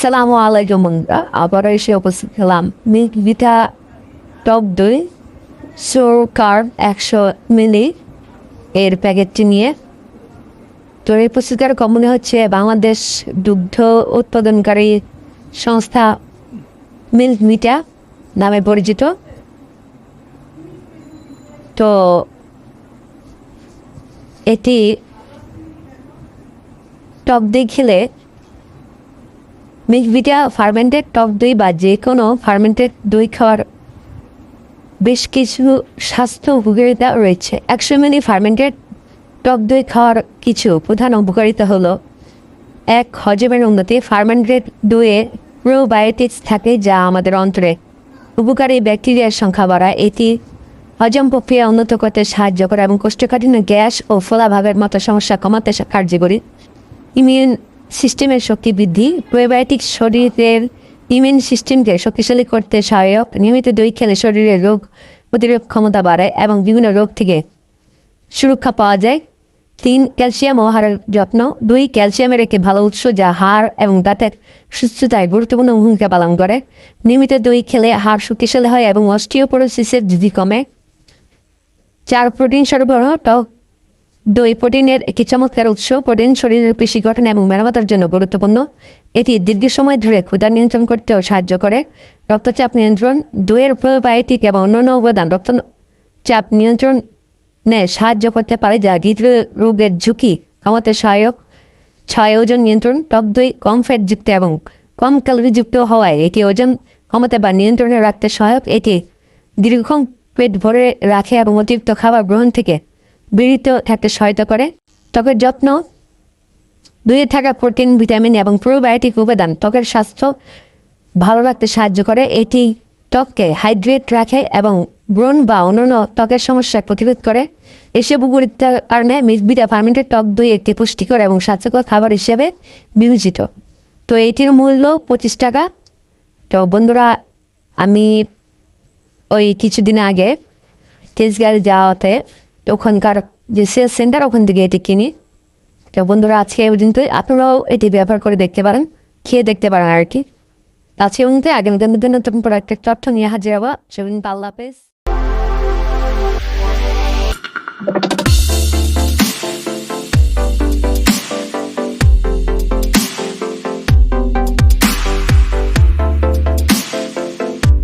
আসসালামু আলাইকুম বন্ধুরা আবার এসে উপস্থিত হলাম মিল্ক ভিটা টপ দই সরকার একশো মিলি এর প্যাকেটটি নিয়ে তো এই পুস্তিকার কোম্পানি হচ্ছে বাংলাদেশ দুগ্ধ উৎপাদনকারী সংস্থা মিল্ক মিটা নামে পরিচিত তো এটি টপ দই খেলে মিক্সভিটা ফার্মেন্টেড টক দই বা যে কোনো ফার্মেন্টেড দই খাওয়ার বেশ কিছু স্বাস্থ্য উপকারিতা রয়েছে। একশো মিলি ফার্মেন্টেড টক দই খাওয়ার কিছু প্রধান উপকারিতা হলো, এক, হজমের উন্নতি। ফার্মেন্টেড দইয়ে প্রোবায়োটিক্স থাকে যা আমাদের অন্তরে উপকারী ব্যাকটেরিয়ার সংখ্যা বাড়ায়। এটি হজম প্রক্রিয়া উন্নত করতে সাহায্য করে এবং কোষ্ঠকাঠিন্য গ্যাস ও ফোলাভাবের মতো সমস্যা কমাতে কার্যকরী। ইমিউন সিস্টেমের শক্তি বৃদ্ধি, প্রোবায়োটিক শরীরের ইমিউন সিস্টেমকে শক্তিশালী করতে সহায়ক, নিয়মিত দই খেলে শরীরের রোগ প্রতিরোধ ক্ষমতা বাড়ায় এবং বিভিন্ন রোগ থেকে সুরক্ষা পাওয়া যায়। তিন, ক্যালসিয়াম ও হাড়ের যত্ন। দুই, ক্যালসিয়ামের একটি ভালো উৎস যা হাড় এবং দাঁতের সুস্থতায় গুরুত্বপূর্ণ ভূমিকা পালন করে। নিয়মিত দই খেলে হাড় শক্তিশালী হয় এবং অস্টিওপোরোসিসের ঝুঁকি কমে। চার, প্রোটিন সরবরাহ, টক দই প্রোটিনের একটি চমৎকার উৎস। প্রোটিন শরীরের পেশি গঠন এবং মেরামতের জন্য গুরুত্বপূর্ণ। এটি দীর্ঘ সময় ধরে ক্ষুধা নিয়ন্ত্রণ করতেও সাহায্য করে। রক্তচাপ নিয়ন্ত্রণ, দইয়ের প্রোবায়োটিক এবং অন্যান্য উপাদান রক্তচাপ নিয়ন্ত্রণে সাহায্য করতে পারে, যা হৃদরোগের ঝুঁকি কমাতে সহায়ক। ছয় ওজন নিয়ন্ত্রণ, টক দই কম ফ্যাটযুক্ত এবং কম ক্যালোরিযুক্ত হওয়ায় এটি ওজন কমাতে বা নিয়ন্ত্রণে রাখতে সহায়ক। এটি দীর্ঘক্ষণ পেট ভরে রাখে এবং অতিরিক্ত খাবার গ্রহণ থেকে বিরত থাকতে সহায়তা করে। ত্বকের যত্ন দুয়ে থাকা প্রোটিন, ভিটামিন এবং প্রোবায়োটিক উপাদান ত্বকের স্বাস্থ্য ভালো রাখতে সাহায্য করে। এটি ত্বককে হাইড্রেট রাখে এবং ব্রণ বা অন্যান্য ত্বকের সমস্যা প্রতিরোধ করে। এসব উপকারিতার কারণে মিসবিটা ফার্মেন্টেড টক দই একটি পুষ্টিকর এবং স্বাস্থ্যকর খাবার হিসেবে বিবেচিত। তো এটির মূল্য পঁচিশ টাকা। তো বন্ধুরা, আমি ওই কিছুদিন আগে তেজগাঁও যাওয়াতে ওখানকার যে সেলস সেন্টার ওখান থেকে এটি কিনি। তো বন্ধুরা, আজকে এই পর্যন্তই। আপনারাও এটি ব্যবহার করে দেখতে পারেন, খেয়ে দেখতে পারেন আর কি। আজকে পর্যন্ত আগামী দিন নতুন পরে একটা তথ্য নিয়ে হাজির হওয়া সেদিন পাল্লা হাফেজ।